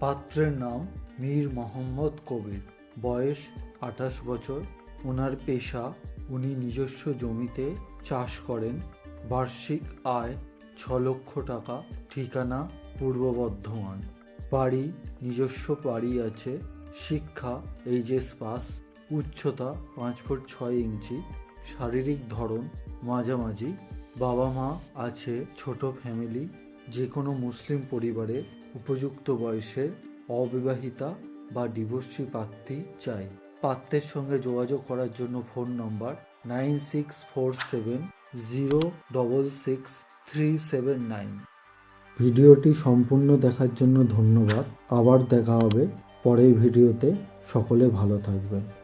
পাত্রের নাম মীর মোহাম্মদ কবির। বয়স আঠাশ বছর। ওনার পেশা, উনি নিজস্ব জমিতে চাষ করেন। বার্ষিক আয় ছ লক্ষ টাকা। ঠিকানা পূর্ব বর্ধমান। বাড়ি, নিজস্ব বাড়ি আছে। শিক্ষা, এইচএস পাস। উচ্চতা পাঁচ ফুট ছয় ইঞ্চি। শারীরিক ধরন মাঝামাঝি। বাবা মা আছে, ছোট ফ্যামিলি যে কোনো মুসলিম পরিবারে উপযুক্ত বয়সের অবিবাহিতা বা ডিভোর্সি প্রার্থী চাই। পাত্রের সঙ্গে যোগাযোগ করার জন্য phone number nine six four seven zero double six three seven nine. ভিডিওটি সম্পূর্ণ দেখার জন্য ধন্যবাদ। আবার দেখা হবে পরের ভিডিওতে। সকলে ভালো থাকবেন।